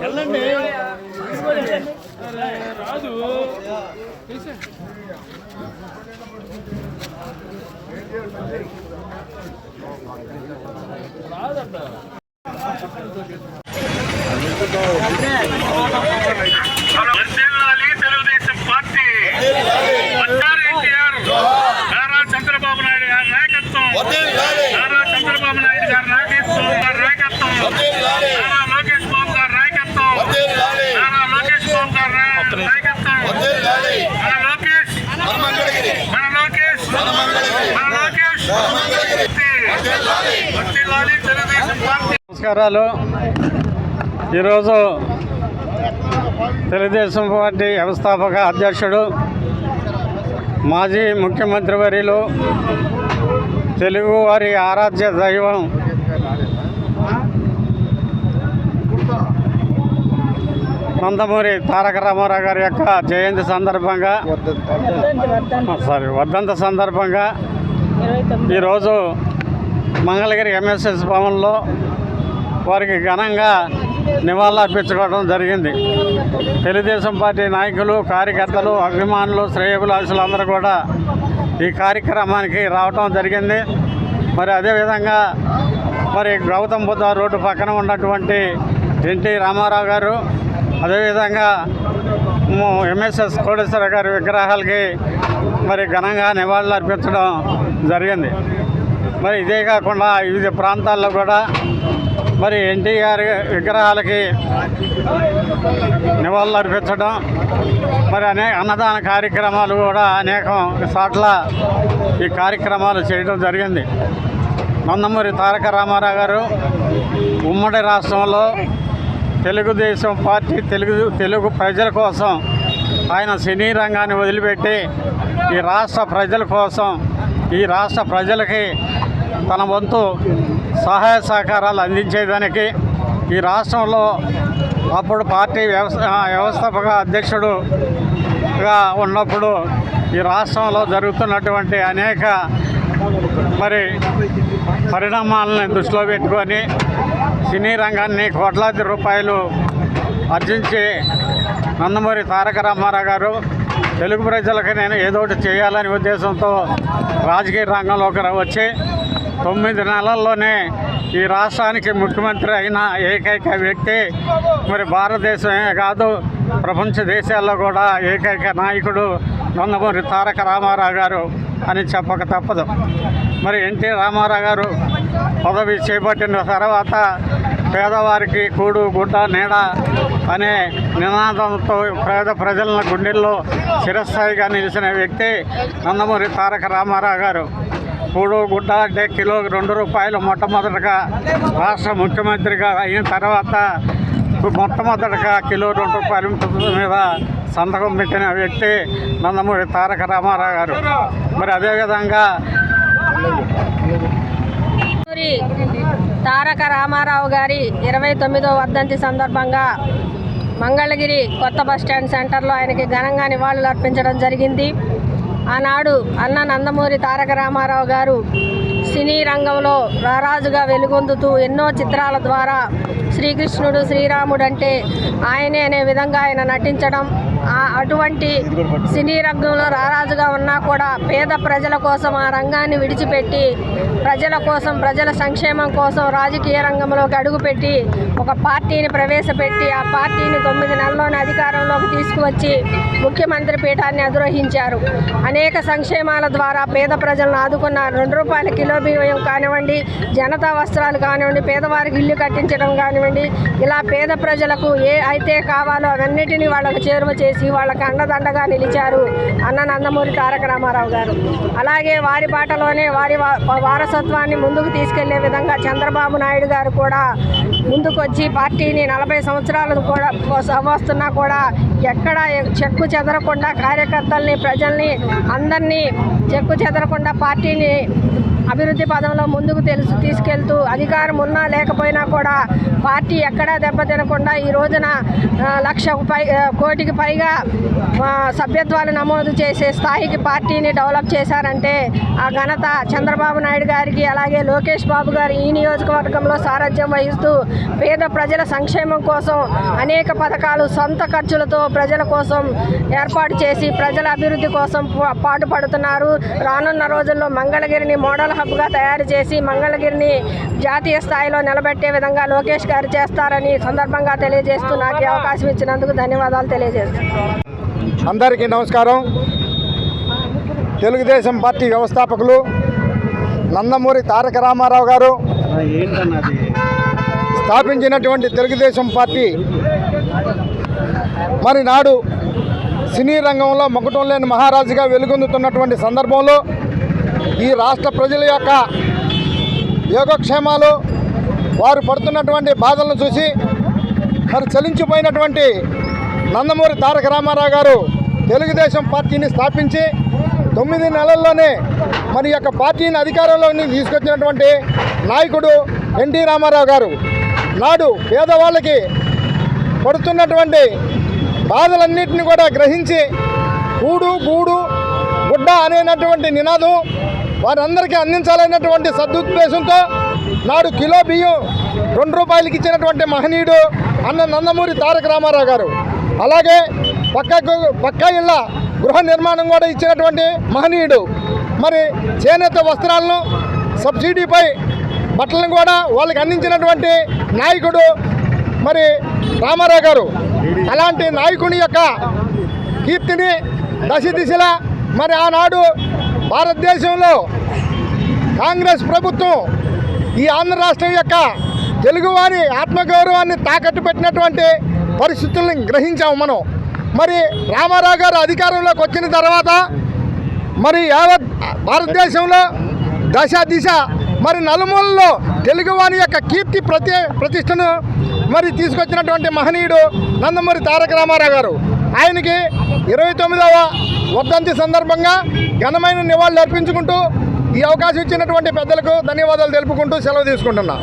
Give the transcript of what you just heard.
వెళ్ళండి. రాదు. రాదంట వర్ధిల్లాలి తెలుగుదేశం పార్టీ వచ్చారు ఎన్టీఆర్ నారా చంద్రబాబు నాయుడు గారి నాయకత్వం నారా చంద్రబాబు నాయుడు గారి నాయకత్వం గారి నాయకత్వం నారా లోకేష్ బాబు గారి నాయకత్వం నారా లోకేష్ బాబు గారి నా- నాయకత్వం మన లోకేష్ మన లోకేష్ మన లోకేష్ వర్ధిల్లాలి తెలుగుదేశం పార్టీ నమస్కారాలు. ఈరోజు తెలుగుదేశం పార్టీ వ్యవస్థాపక అధ్యక్షుడు మాజీ ముఖ్యమంత్రి వర్యులు తెలుగు వారి ఆరాధ్య దైవం నందమూరి తారక రామారావు గారి యొక్క జయంతి సందర్భంగా సారీ వర్ధంత సందర్భంగా ఈరోజు మంగళగిరి ఎంఎస్ఎస్ భవన్లో వారికి ఘనంగా నివాళులర్పించుకోవడం జరిగింది. తెలుగుదేశం పార్టీ నాయకులు కార్యకర్తలు అభిమానులు శ్రేయభిలాషులు అందరూ కూడా ఈ కార్యక్రమానికి రావటం జరిగింది. మరి అదేవిధంగా మరి గౌతమ్ బుద్ధ రోడ్డు పక్కన ఉన్నటువంటి ఎన్టీ రామారావు గారు అదేవిధంగా ఎంఎస్ఎస్ కోటేశ్వర గారి విగ్రహాలకి మరి ఘనంగా నివాళులు అర్పించడం జరిగింది. మరి ఇదే కాకుండా వివిధ ప్రాంతాల్లో కూడా మరి ఎన్టీఆర్ విగ్రహాలకి నివాళులు అర్పించడం మరి అనే అన్నదాన కార్యక్రమాలు కూడా అనేకం చోట్ల ఈ కార్యక్రమాలు చేయడం జరిగింది. నందమూరి తారక రామారావు గారు ఉమ్మడి రాష్ట్రంలో తెలుగుదేశం పార్టీ తెలుగు తెలుగు ప్రజల కోసం ఆయన సినీ రంగాన్ని వదిలిపెట్టి ఈ రాష్ట్ర ప్రజల కోసం ఈ రాష్ట్ర ప్రజలకి తన వంతు సహాయ సహకారాలు అందించేదానికి ఈ రాష్ట్రంలో అప్పుడు పార్టీ వ్యవస్థ వ్యవస్థాపక అధ్యక్షుడుగా ఉన్నప్పుడు ఈ రాష్ట్రంలో జరుగుతున్నటువంటి అనేక మరి పరిణామాలను దృష్టిలో పెట్టుకొని సినీ రంగాన్ని కోట్లాది రూపాయలు అర్జించి నందమూరి తారక రామారావు గారు తెలుగు ప్రజలకు నేను ఏదో ఒకటి చేయాలనే ఉద్దేశంతో రాజకీయ రంగంలోకి వచ్చి తొమ్మిది నెలల్లోనే ఈ రాష్ట్రానికి ముఖ్యమంత్రి అయిన ఏకైక వ్యక్తి మరి భారతదేశమే కాదు ప్రపంచ దేశాల్లో కూడా ఏకైక నాయకుడు నందమూరి తారక రామారావు గారు అని చెప్పక తప్పదు. మరి ఎన్టీ రామారావు గారు పదవి చేపట్టిన తర్వాత పేదవారికి కూడు గుడ్డ నీడ అనే నినాదంతో పేద ప్రజల గుండెల్లో చిరస్థాయిగా నిలిచిన వ్యక్తి నందమూరి తారక రామారావు గారు. కూడు గుడ్డ అంటే కిలో రెండు రూపాయలు మొట్టమొదటిగా రాష్ట్ర ముఖ్యమంత్రిగా అయిన తర్వాత మొట్టమొదటిగా కిలో రెండు రూపాయల మీద సంతకం పెట్టిన వ్యక్తి నందమూరి తారక రామారావు గారు. మరి అదేవిధంగా తారక రామారావు గారి ఇరవై తొమ్మిదో వర్ధంతి సందర్భంగా మంగళగిరి కొత్త బస్ స్టాండ్ సెంటర్లో ఆయనకి ఘనంగా నివాళులు అర్పించడం జరిగింది. ఆనాడు అన్న నందమూరి తారక రామారావు గారు సినీ రంగంలో రారాజుగా వెలుగొందుతూ ఎన్నో చిత్రాల ద్వారా శ్రీకృష్ణుడు శ్రీరాముడు అంటే ఆయనే అనే విధంగా ఆయన నటించడం అటువంటి సినీ రంగంలో రారాజుగా ఉన్నా కూడా పేద ప్రజల కోసం ఆ రంగాన్ని విడిచిపెట్టి ప్రజల కోసం ప్రజల సంక్షేమం కోసం రాజకీయ రంగంలోకి అడుగుపెట్టి ఒక పార్టీని ప్రవేశపెట్టి ఆ పార్టీని తొమ్మిది నెలల్లోనే అధికారంలోకి తీసుకువచ్చి ముఖ్యమంత్రి పీఠాన్ని అధిరోహించారు. అనేక సంక్షేమాల ద్వారా పేద ప్రజలను ఆదుకున్న రెండు రూపాయల కిలో బియ్యం కానివ్వండి జనతా వస్త్రాలు కానివ్వండి పేదవారికి ఇల్లు కట్టించడం కానివ్వండి ఇలా పేద ప్రజలకు ఏ అయితే కావాలో అవన్నిటినీ వాళ్ళకు చేరువ చేసి వాళ్ళకి అండదండగా నిలిచారు అన్న నందమూరి తారక రామారావు గారు. అలాగే వారి బాటలోనే వారి వారసత్వాన్ని ముందుకు తీసుకెళ్ళే విధంగా చంద్రబాబు నాయుడు గారు కూడా ముందుకొచ్చి పార్టీని నలభై సంవత్సరాలు కూడా వస్తున్నా కూడా ఎక్కడ చెక్కు చెదరకుండా కార్యకర్తల్ని ప్రజల్ని అందరినీ చెక్కు చెదరకుండా పార్టీని అభివృద్ధి పదంలో ముందుకు తెలుసు తీసుకెళ్తూ అధికారం ఉన్నా లేకపోయినా కూడా పార్టీ ఎక్కడా దెబ్బతినకుండా ఈ రోజున లక్ష పై కోటికి పైగా సభ్యత్వాలు నమోదు చేసే స్థాయికి పార్టీని డెవలప్ చేశారంటే ఆ ఘనత చంద్రబాబు నాయుడు గారికి అలాగే లోకేష్ బాబు గారు ఈ నియోజకవర్గంలో సారథ్యం వహిస్తూ పేద ప్రజల సంక్షేమం కోసం అనేక పథకాలు సొంత ఖర్చులతో ప్రజల కోసం ఏర్పాటు చేసి ప్రజల అభివృద్ధి కోసం పాటుపడుతున్నారు. రానున్న రోజుల్లో మంగళగిరిని మోడల్ హబ్గా తయారు చేసి మంగళగిరిని జాతీయ స్థాయిలో నిలబెట్టే విధంగా లోకేష్ గారు చేస్తారని సందర్భంగా తెలియజేస్తూ నాకు అవకాశం ఇచ్చినందుకు ధన్యవాదాలు తెలియజేస్తున్నాను. అందరికీ నమస్కారం. తెలుగుదేశం పార్టీ వ్యవస్థాపకులు నందమూరి తారక రామారావు గారు స్థాపించినటువంటి తెలుగుదేశం పార్టీ మరి నాడు సినీ రంగంలో మకుటం లేని మహారాజుగా వెలుగొందుతున్నటువంటి సందర్భంలో ఈ రాష్ట్ర ప్రజల యొక్క యోగక్షేమాలు వారు పడుతున్నటువంటి బాధలను చూసి మరి చలించిపోయినటువంటి నందమూరి తారక రామారావు గారు తెలుగుదేశం పార్టీని స్థాపించి తొమ్మిది నెలల్లోనే మరి యొక్క పార్టీని అధికారంలోని తీసుకొచ్చినటువంటి నాయకుడు ఎన్టీ రామారావు గారు. నాడు పేదవాళ్ళకి పడుతున్నటువంటి బాధలన్నింటినీ కూడా గ్రహించి కూడు గూడు గుడ్డ అనేనటువంటి నినాదం వారందరికీ అందించాలనేటువంటి సదుద్దేశంతో నాడు కిలో బియ్యం రెండు రూపాయలకి ఇచ్చినటువంటి మహనీయుడు అన్న నందమూరి తారక రామారావు గారు. అలాగే పక్కకు పక్క ఇళ్ళ గృహ నిర్మాణం కూడా ఇచ్చినటువంటి మహనీయుడు. మరి చేనేత వస్త్రాలను సబ్సిడీపై బట్టలను కూడా వాళ్ళకి అందించినటువంటి నాయకుడు మరి రామారావు గారు. అలాంటి నాయకుని యొక్క కీర్తిని దశ దిశలా మరి ఆనాడు భారతదేశంలో కాంగ్రెస్ ప్రభుత్వం ఈ ఆంధ్ర రాష్ట్రం యొక్క తెలుగువారి ఆత్మగౌరవాన్ని తాకట్టు పెట్టినటువంటి పరిస్థితులను గ్రహించాము మనం. మరి రామారావు గారు అధికారంలోకి వచ్చిన తర్వాత మరి యావత్ భారతదేశంలో దశ దిశ మరి నలుమూలలో తెలుగువాని యొక్క కీర్తి ప్రతి ప్రతిష్టను మరి తీసుకొచ్చినటువంటి మహనీయుడు నందమూరి తారక రామారావు గారు. ఆయనకి ఇరవై తొమ్మిదవ వర్ధంతి సందర్భంగా ఘనమైన నివాళులు అర్పించుకుంటూ ఈ అవకాశం ఇచ్చినటువంటి పెద్దలకు ధన్యవాదాలు తెలుపుకుంటూ సెలవు తీసుకుంటున్నా.